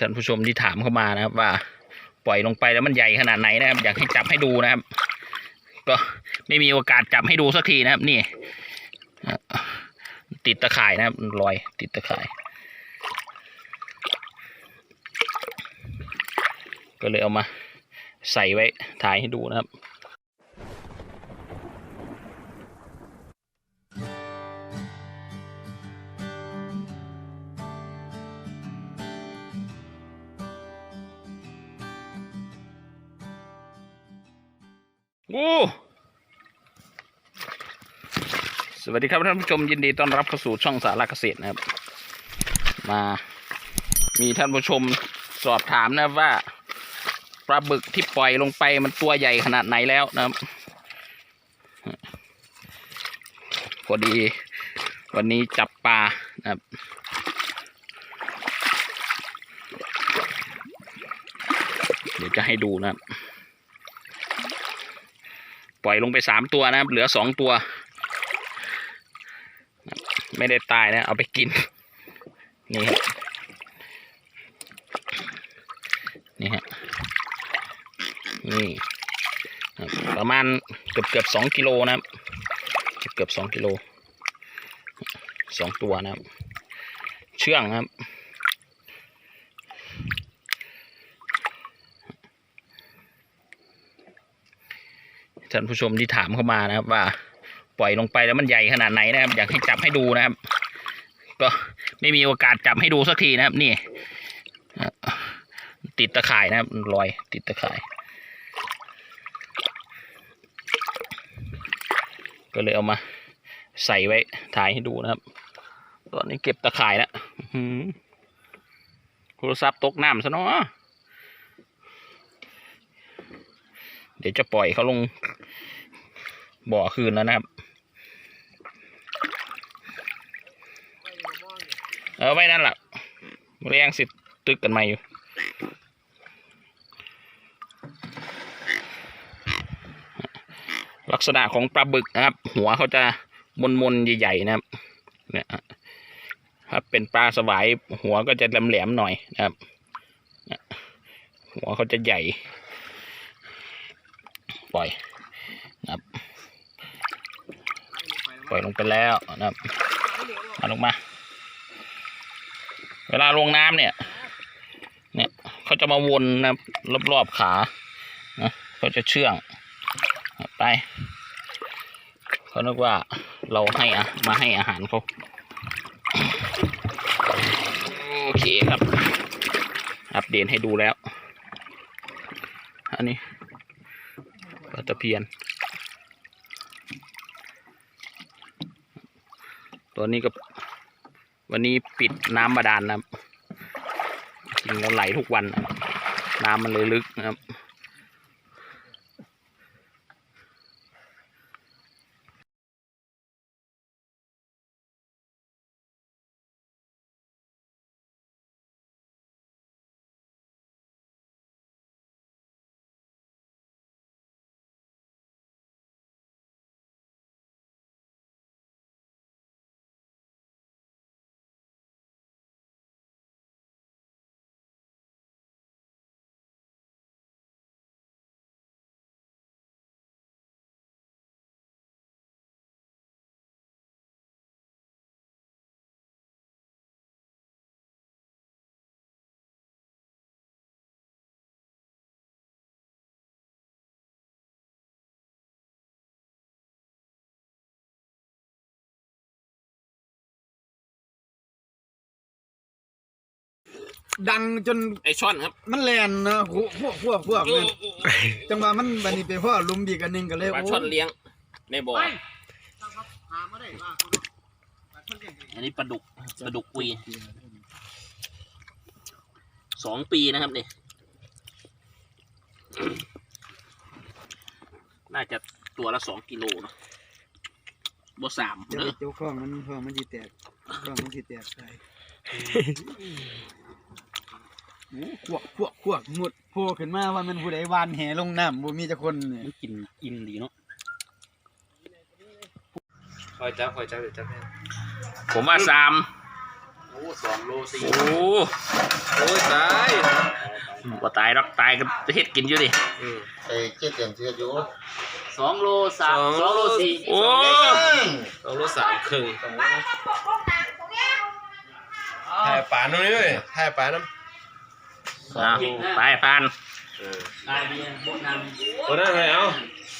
ท่านผู้ชมที่ถามเข้ามานะครับ ว่า ปล่อยลงไปแล้วมันใหญ่ขนาดไหนนะครับ อยากให้จับให้ดูนะครับ ก็ไม่มีโอกาสจับให้ดูสักทีนะครับนี่ติดตะข่ายนะครับรอยติดตะข่าย ก็เลยเอามาใส่ไว้ถ่ายให้ดูนะครับ วัสดีครับท่านผู้ชมยินดีต้อนรับเข้าสู่ช่องสาระเกษตรนะครับ มา มีท่านผู้ชมสอบถามนะว่าปลาบึกที่ปล่อยลงไปมันตัวใหญ่ขนาดไหนแล้วนะครับพอดี วันนี้จับปลานะครับเดี๋ยวจะให้ดูนะครับ ปล่อยลงไปสามตัวนะครับ เหลือสองตัว ไม่ได้ตายนะ เอาไปกิน นี่ฮะนี่ฮะนี่ประมาณเกือบเกือบสองกิโลนะครับเกือบเกือบสองกิโลสองตัวนะครับ เชื่องนะครับท่านผู้ชมที่ถามเข้ามานะครับว่า ปล่อยลงไปแล้วมันใหญ่ขนาดไหนนะครับ อยากให้จับให้ดูนะครับ ก็ไม่มีโอกาสจับให้ดูสักทีนะครับ นี่ติดตะข่ายนะครับรอยติดตะข่าย ก็เลยเอามาใส่ไว้ถ่ายให้ดูนะครับ ตอนนี้เก็บตะข่ายแล้วโทรศัพท์ตกน้ำซะเนาะเดี๋ยวจะปล่อยเขาลงบ่อคืนแล้วนะครับ เออไว้นั่นแหละเรียงสิตึกกันมาอยู่ลักษณะของปลาบึกนะครับ หัวเขาจะมนมนๆใหญ่ๆนะครับเนี่ยฮะถ้าเป็นปลาสวายหัวก็จะแหลมๆหน่อยนะครับ หัวเขาจะใหญ่ ปล่อยนะครับ ปล่อยลงไปแล้วนะครับมาลงมา เวลาลงน้ำเนี่ย เนี่ยเขาจะมาวนนะครับรอบๆขานะเขาจะเชื่องไปเขานึกว่าเราให้อะมาให้อาหารเขาโอเคครับ อัปเดตให้ดูแล้ว อันนี้ปลาตะเพียน ตัวนี้ก็ วันนี้ปิดน้ำบาดาลนะครับจริงเราไหลทุกวัน น้ำมันเลยลึกนะครับ ดังจนไอช่อนครับมันแลนนะพวกพวกพวกพวกเนี่ยจังหวะมันบันนี้เป็นพ่อลุมบีกันนึงกันเลยปลาช่อนเลี้ยงในบ่ออันนี้ปลาดุกปลาดุกวีสองปีนะครับนี่ น่าจะตัวละสองกิโลเนอะบ่สามเดี๋ยวเนอะ เจ้าข้องมันข้องมันจีแตกข้องมันจีแตกใส่ โอ้พวกพวกพวกหมดโผล่ขึ้นมาว่ามันผู้ใดวานแหลงน้ำบ่มีจักคนเนี่ยมันกินอิ่มดีเนาะคอยจับคอยจับเดี๋ยวจับให้ผมว่าสามโอ้สองโลสี่โอ้โอ้ยตายบ่ตายรอกตายก็จะเฮ็ดกินอยู่ดิ อืมไอ้เจ็ดเตียนเสียอยู่สองโลสามสองโลสี่สี่โอ้สองโลสามครึ่งถ่ายป่าน้ำนี่เลยถ่ายป่าน้ำ อะไปพานเออนายเบียร์บุกนตัวนั้นไงเอา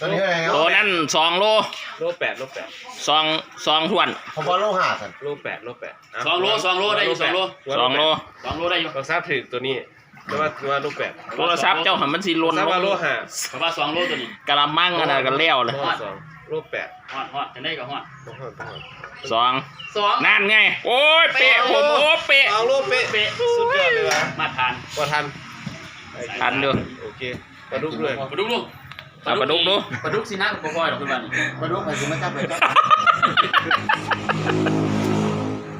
ตอนนี้อะไรโลเนาะนั่นสองโลโลแปดโลแปดสองสองถ้วน ผมว่าโลหะสันโลแปดโลแปดะสองโลสองโลได้อยู่สองโล สองโลสองโลได้อยู่เราทราบถึงตัวนี้แต่ว่าว่าโลแปดโทรศัพท์เจ้าหันมันสิหล่นทราบว่าโลห้า เพราะว่าสองโลตัวนี้กะละมังอันนั้นก็แล้วเลย โลสอง โลแปดฮอดฮอดจะได้กับฮอดโลห้าโลห้าสองสองนั่นไง โอ้ยเป๊ะผมโอ้เป๊ะสองโลเป๊ะเป๊ะสุดยอดเลยวะมาทานว่าทันทันอยู่โอเคปลาดุกเลยปลาดุกลูกเอาปลาดุกดูปลาดุกสินะกับปลาบอยหรอกคุณบ้านมาดูไปสิมาจับไปจับ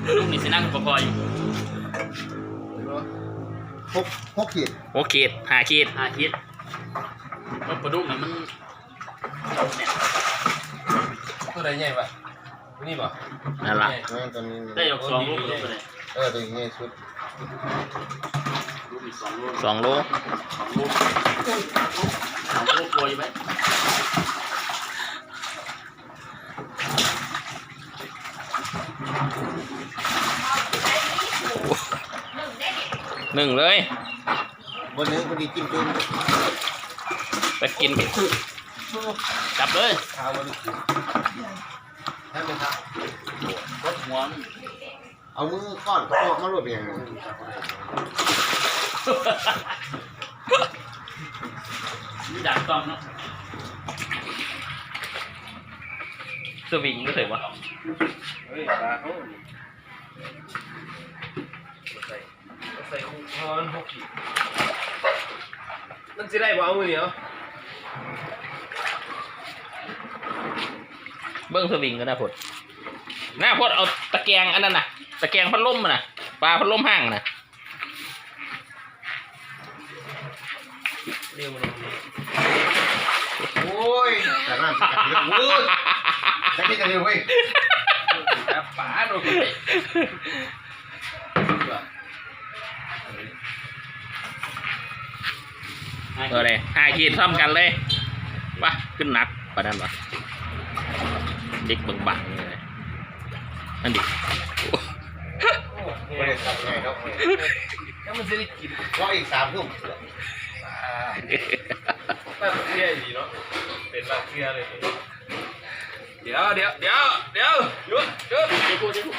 ปลาดุกนี่สินะกับปลาบอยอยู่หกหกขีดโอเคหาขีดอาทิตย์แล้วปลาดุกนี่มัน เนี่ยตัวไหนใหญ่ปะนี่ปะนั่นล่ะนั่นตอนนี้ได้ออกสองโลปลาดุกตัวนี้เออตัวนี้สุดดูมีสองโลสองโลสองโลสองโลกลัวอยู่ไหมหนึ่งเลยวันนี้พอดีกินจุ่มไปกิน จับเลยข้าววันนี้กินใช่ไหมครับรถหัวมันเอามือก้อนก็มาลวดเพียงมีด่างต้องเนาะสวิงก็เถอะวะเฮ้ยปลาเขาใส่ใส่คุกทอนหกขีดนั่นจะได้บ่เอามือเหนียว เบิ้งสวิงก็น่าพดหน้าพดเอาตะแกรงอันนั้นน่ะตะแกรงพัดลมน่ะปลาพัดลมห้างน่ะเรียวมันโอ้ยแต่นั่นกัดเยอะเว้ยแต่นี่กันเยอะเว้ยป๋าโดนไปเออเลยห้าขีดซ้ำกันเลยวะขึ้นหนักปะนั่นวะ เด็กเบิ่งบังเลยนั่นดิไม่ได้ทำไงครับแล้วมันจะได้กินรออีกสามทุ่มแบบเคลียร์ดีเนาะเป็นแบบเคลียร์เลยเดี๋ยวเดี๋ยวเดี๋ยวเดี๋ยวหยุดหยุดเดี๋ยวพูดเดี๋ยวพูด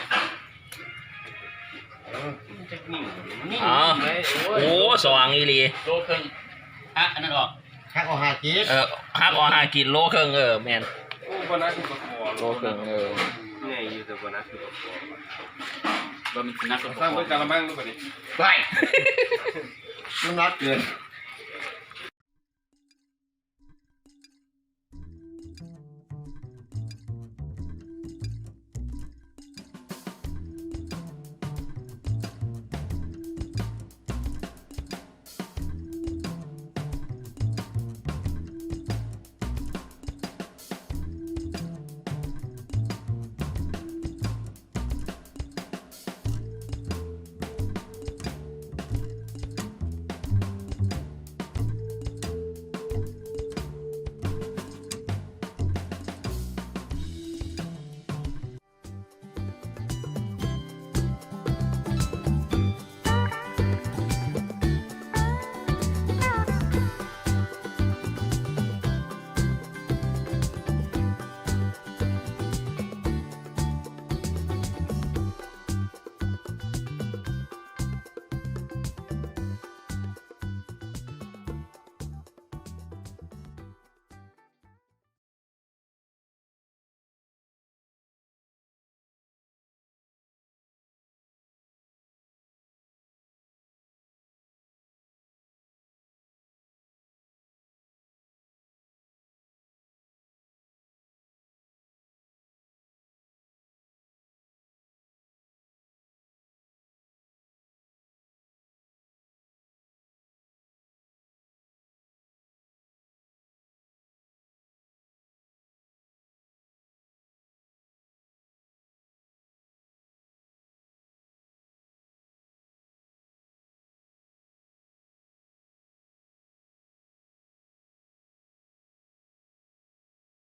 จะนิ่งนิ่งอ๋อไหมโอ้สว่างอีหลีโลครึ่งอะอันนั้นออกหักเอาหาขีดเออฮักออห้ากิโลครึ่งเออแมนโอ้บนัสคื อประคอโลครึ่งเออไงอยู่แต่บนัสคือประคอบะหมี่สินะกับสร้างเป็นการละมั่งด้วยป่ะนี่ไปมันนัดเกิน